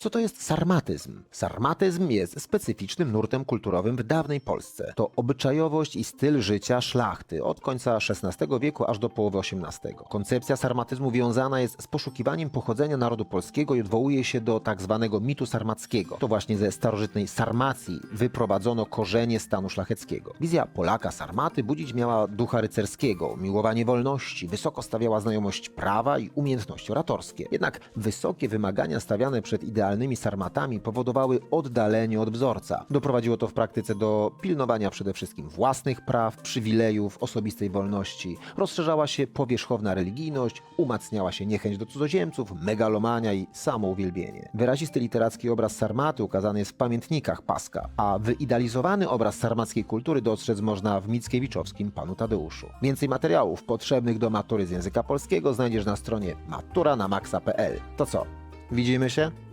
Co to jest sarmatyzm? Sarmatyzm jest specyficznym nurtem kulturowym w dawnej Polsce. To obyczajowość i styl życia szlachty od końca XVI wieku aż do połowy XVIII. Koncepcja sarmatyzmu wiązana jest z poszukiwaniem pochodzenia narodu polskiego i odwołuje się do tak zwanego mitu sarmackiego. To właśnie ze starożytnej Sarmacji wyprowadzono korzenie stanu szlacheckiego. Wizja Polaka Sarmaty budzić miała ducha rycerskiego, miłowanie wolności, wysoko stawiała znajomość prawa i umiejętności oratorskie. Jednak wysokie wymagania stawiane przed idealnymi sarmatami powodowały oddalenie od wzorca. Doprowadziło to w praktyce do pilnowania przede wszystkim własnych praw, przywilejów, osobistej wolności. Rozszerzała się powierzchowna religijność, umacniała się niechęć do cudzoziemców, megalomania i samouwielbienie. Wyrazisty literacki obraz sarmaty ukazany jest w pamiętnikach Paska, a wyidealizowany obraz sarmackiej kultury dostrzec można w Mickiewiczowskim Panu Tadeuszu. Więcej materiałów potrzebnych do matury z języka polskiego znajdziesz na stronie matura na maxa.pl. To co? Widzimy się?